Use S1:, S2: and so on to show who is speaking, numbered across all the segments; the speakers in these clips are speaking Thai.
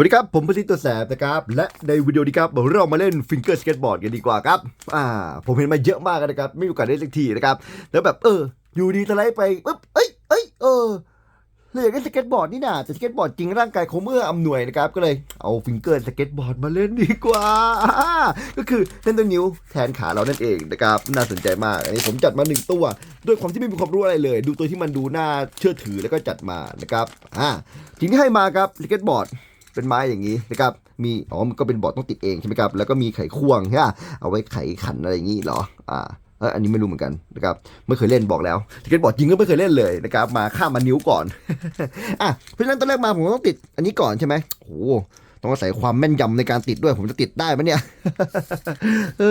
S1: วัสดีครับ ผมพสิทธิ์ตัวแสบนะครับ และในวิดีโอนี้ครับเรามาเล่นฟิงเกอร์สเก็ตบอร์ดกันดีกว่าครับ อ่า ผมเห็นมาเยอะมากนะครับ ไม่มีโอกาสได้สักทีนะครับ แล้วแบบเออ อยู่ดีสไลไปปึ๊บเอ้ยเอ้ยเออเลยอยากเล่นสเก็ตบอร์ดนี่นะแต่สเก็ตบอร์ดจริงร่างกายเขาเมื่ออำนวยนะครับ ก็เลยเอาฟิงเกอร์สเก็ตบอร์ดมาเล่นดีกว่าอ่า ก็คือเล่นตัวนิ้วแทนขาเรานั่นเองนะครับ น่าสนใจมาก อันนี้ผมจัดมาหนึ่งตัว ด้วยความที่ไม่มีความรู้อะไรเลย ดูตัวที่มันดูน่าเชื่อถือแล้วก็จัดมานะครับ อ่าทีนี้ให้มาครับสเก็ตบอร์ด เป็นไม้อย่างนี้นะครับมีอ๋อมันก็เป็นบอร์ดต้องติดเองใช่ไหมครับแล้วก็มีไขควงใช่ไหมเอาไว้ไขขันอะไรอย่างนี้เหรออ่าเอออันนี้ไม่รู้เหมือนกันนะครับไม่เคยเล่นบอกแล้วสเก็ตบอร์ดจริงก็ไม่เคยเล่นเลยนะครับมาข้ามมานิ้วก่อนอะเพราะฉะนั้นตอนแรกมาผมต้องติดอันนี้ก่อนใช่ไหมโอ้ต้องอาศัยความแม่นยำในการติดด้วยผมจะติดได้ไหมเนี่ยเอ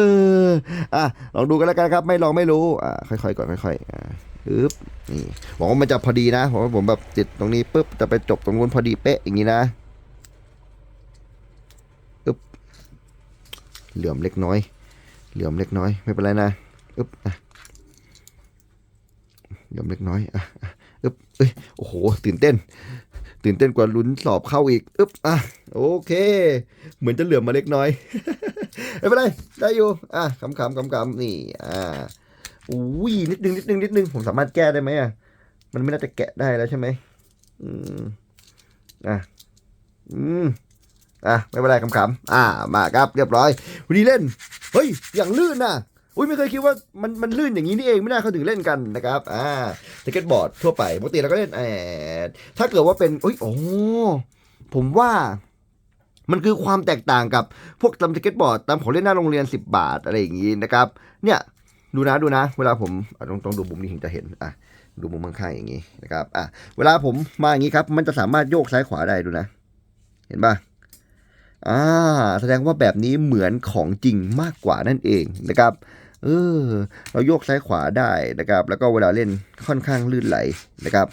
S1: ออะลองดูกันแล้วกันครับ ไม่ลองไม่รู้อ่าค่อยๆก่อนค่อยๆอ่าปึ๊บนี่หวังว่ามันจะพอดีนะผมว่าผมแบบติดตรงนี้ปุ๊บจะไปจบตรงนู้นพอดีเป๊ะอย่างนี้นะ เหลื่อมเล็กน้อย เหลื่อมเล็กน้อยไม่เป็นไรนะอึ๊บอะเหลื่อมเล็กน้อยอะอึ๊บเอ้ยโอ้โห ตื่นเต้น ตื่นเต้นกว่าลุ้นสอบเข้าอีกอึ๊บอะโอเค เหมือนจะเหลื่อมมาเล็กน้อยไม่เป็นไรได้อยู่อะขำๆขำๆนี่อ่าอุ้ยนิดนึงนิดนึงนิดนึงผมสามารถแก้ได้ไหมอะมันไม่น่าจะแกะได้แล้วใช่ไหมอืมอะอืม อะไม่เป็นไรขำๆอ่ามาครับเรียบร้อยวันนี้เล่นเฮ้ยอย่างลื่นนะอุ้ยไม่เคยคิดว่ามันมันลื่นอย่างนี้นี่เองไม่น่าเขาถึงเล่นกันนะครับอ่าสเก็ตบอร์ดทั่วไปปกติเราก็เล่นแอดถ้าเกิดว่าเป็นอุ้ยโอ้ผมว่ามันคือความแตกต่างกับพวกตามสเก็ตบอร์ดตามของเล่นหน้าโรงเรียน 10 บาทอะไรอย่างนี้นะครับ เนี่ยดูนะดูนะ เวลาผมต้องต้องดูมุมนี้ถึงจะเห็นอะดูมุมข้างๆอย่างนี้นะครับอะเวลาผมมาอย่างนี้ครับ มันจะสามารถโยกซ้ายขวาได้ดูนะ เห็นปะ อ่าแสดงว่าแบบนี้เหมือนของจริงมากกว่านั่นเองนะครับเออเราโยกซ้ายขวาได้นะครับ แล้วก็เวลาเล่นค่อนข้างลื่นไหลนะครับ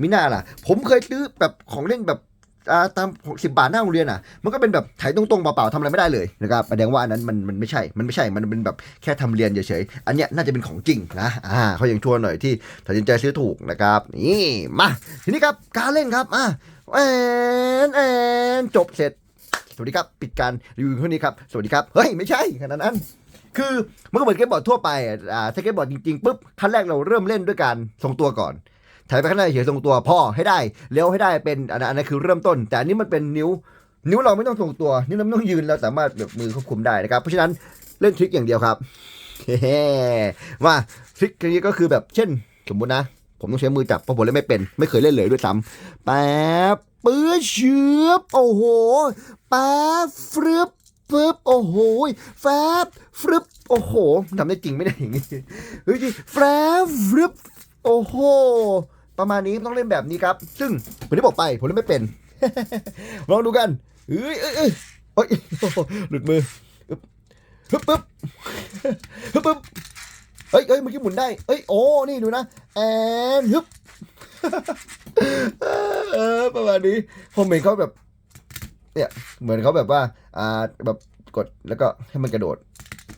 S1: มิน่าล่ะ ผมเคยซื้อแบบของเล่นแบบาตามสิบบาทหน้าโรงเรียนอะ มันก็เป็นแบบไถตรงๆเปล่าๆทำอะไรไม่ได้เลยนะครับแสดงว่าอันนั้นมันมันไม่ใช่ มันไม่ใช่ มันเป็นแบบแค่ทำเรียนเฉยๆ อันเนี้ยน่าจะเป็นของจริงนะ อ่าเขายังชั่วหน่อยที่ตัดสินใจซื้อถูกนะครับ นี่ มา ทีนี้ครับ การเล่นครับ อ่าแอนแอนจบเสร็จ สวัสดีครับ ปิดการรีวิวเท่านี้ครับ สวัสดีครับ เฮ้ย ไม่ใช่ขนาดนั้น คือมันก็เหมือนเก็ตบอร์ดทั่วไปอะอ่าเก็ตบอร์ดจริงๆปุ๊บขั้นแรกเราเริ่มเล่นด้วยการทรงตัวก่อนถ่ายไปข้างหน้าเฉยๆทรงตัวพ่อให้ได้เลี้ยวให้ได้เป็นอันนั้นคือเริ่มต้น แต่อันนี้มันเป็นนิ้ว นิ้วเราไม่ต้องทรงตัว นิ้วเราไม่ต้องยืนเราสามารถแบบมือควบคุมได้นะครับ เพราะฉะนั้นเล่นทริคอย่างเดียวครับเฮ้มาทริคนี้ก็คือแบบเช่น สมมุตินะ ผมต้องใช้มือจับเพราะผมเล่นไม่เป็น ไม่เคยเล่นเลยด้วยซ้ำแป๊บ ปื้อเชือบโอ้โหแป๊บฟรึบฟึบโอ้โหแฟบฟรึบโอ้โหทำได้จริงไม่ได้อย่างงี้เฮ้ยแฟบฟรึบโอ้โหประมาณนี้ต้องเล่นแบบนี้ครับ ซึ่งเหมือนที่บอกไปผมเล่นไม่เป็นลองดูกันเอ้ยเอ้ยเอ้ยเอ้ยหลุดมืออึ๊บฮึบปึ๊บฮึบปึ๊บเฮ้ยเฮ้ยเมื่อกี้หมุนได้เอ้ย โอ้ นี่ดูนะ แอนฮึบ ประมาณนี้ ผมเห็นเขาแบบ เนี่ย เหมือนเขาแบบว่า อ่า แบบกดแล้วก็ให้มันกระโดด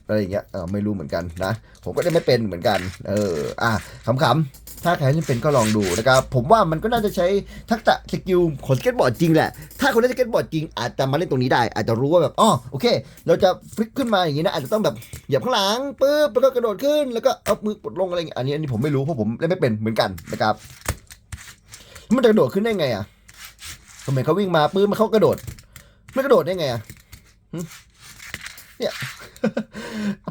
S1: อะไรอย่างเงี้ยเออไม่รู้เหมือนกันนะ ผมก็ได้ไม่เป็นเหมือนกัน เออ อะขำๆ ถ้าใครที่เป็นก็ลองดูนะครับ ผมว่ามันก็น่าจะใช้ทักษะสกิลของสเก็ตบอร์ดจริงแหละ ถ้าคนเล่นสเก็ตบอร์ดจริงอาจจะมาเล่นตรงนี้ได้ อาจจะรู้ว่าแบบ อ๋อ โอเค เราจะฟลิกขึ้นมาอย่างนี้นะ อาจจะต้องแบบเหยียบข้างหลังปุ๊บ แล้วก็กระโดดขึ้น แล้วก็เอามือกดลงอะไรอย่างเงี้ยอันนี้อันนี้ผมไม่รู้เพราะผมเล่นไม่เป็นเหมือนกันนะครับ มันจะกระโดดขึ้นได้ไงอะ ผมเห็นเขาวิ่งมาปื้มมันเขากระโดด ไม่กระโดดได้ไงอะเนี่ย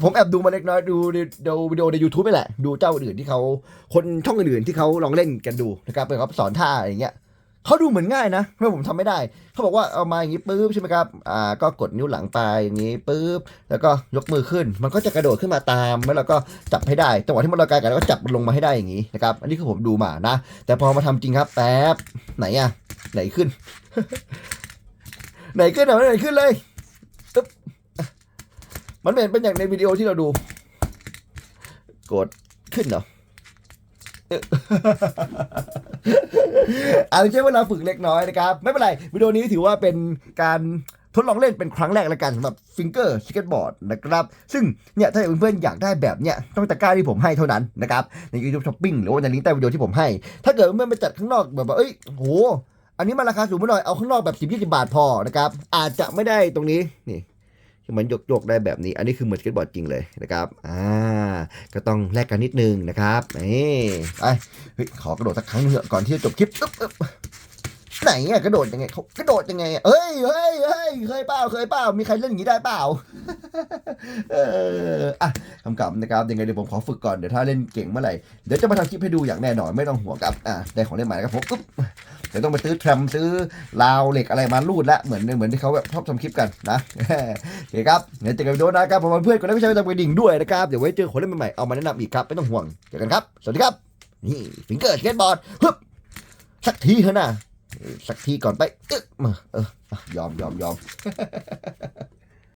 S1: ผมแอบดูมาเล็กน้อยดูดูวิดีโอใน YouTube ไปแหละ ดูเจ้าอื่นที่เขาคนช่องอื่นที่เขาลองเล่นกันดูนะครับเป็นเขาสอนท่าอย่างเงี้ยเขาดูเหมือนง่ายนะเพราะผมทำไม่ได้ เขาบอกว่าเอามาอย่างนี้ปุ๊บใช่ไหมครับ อ่า ก็กดนิ้วหลังไปอย่างนี้ปุ๊บ แล้วก็ยกมือขึ้น มันก็จะกระโดดขึ้นมาตาม แล้วเราก็จับให้ได้ จังหวะที่มันเรากายกันเราก็จับมันลงมาให้ได้อย่างนี้นะครับ อันนี้คือผมดูมานะ แต่พอมาทำจริงครับแป๊บไหนอะ ไหนขึ้น ไหนขึ้นอ่ไหนขึ้นเลยตึ๊บมันเป็นเป็นอย่างในวิดีโอที่เราดู กดขึ้นเหรอเอ๊ะอาจจะใช้เวลาฝึกเล็กน้อยนะครับ ไม่เป็นไร วิดีโอนี้ถือว่าเป็นการทดลองเล่นเป็นครั้งแรกแล้วกันสำหรับฟิงเกอร์สเก็ตบอร์ดนะครับ ซึ่งเนี่ยถ้าเพื่อนๆอยากได้แบบเนี้ยต้องตะกร้าที่ผมให้เท่านั้นนะครับ ใน YouTube Shopping หรือว่าในลิงก์ใต้วิดีโอที่ผมให้ ถ้าเกิดเพื่อนๆไปจัดข้างนอกแบบว่าเอ้ยโห อันนี้มันราคาสูงไปหน่อย เอาข้างนอกแบบสิบยี่สิบาทพอนะครับ อาจจะไม่ได้ตรงนี้ นี่ที่มันยกยกๆได้แบบนี้ อันนี้คือเหมือนสเก็ตบอร์ดจริงเลยนะครับ อ่า ก็ต้องแลกกันนิดนึงนะครับนี่ไปเฮ้ยขอกระโดดสักครั้งเถอะก่อนที่จะจบคลิปอึ๊บอึ๊บไหนอะกระโดดยังไงเขากระโดดยังไงเฮ้ยเฮ้ยเฮ้ยเคยเปล่าเคยเปล่ามีใครเล่นอย่างนี้ได้เปล่าเอออะคำกลับนะครับยังไงเดี๋ยวผมขอฝึกก่อนเดี๋ยวถ้าเล่นเก่งเมื่อไหร่เดี๋ยวจะมาทำคลิปให้ดูอย่างแน่นอนไม่ต้องห่วงครับอะได้ของเล่นใหม่ครับผมอึ๊บ ดี๋ยวต้องไปซื้อแทรมซื้อราวเหล็กอะไรมาลูดละเหมือนเหมือนที่เขาแบบชอบทำคลิปกันนะโอเคครับเดี๋ยวเจอกันวิดีโอนะครับผมเพื่อนก็ได้ไม่ใช่ไปทำกระดิ่งด้วยนะครับ เดี๋ยวไว้เจอคนเล่นใหม่ๆเอามาแนะนำอีกครับไม่ต้องห่วงเจอกันครับ สวัสดีครับ นี่ฟิงเกอร์สเก็ตบอร์ดฮึบสักทีเถอะนะสักทีก่อนไปอึ๊บมาเออยอมยอมยอม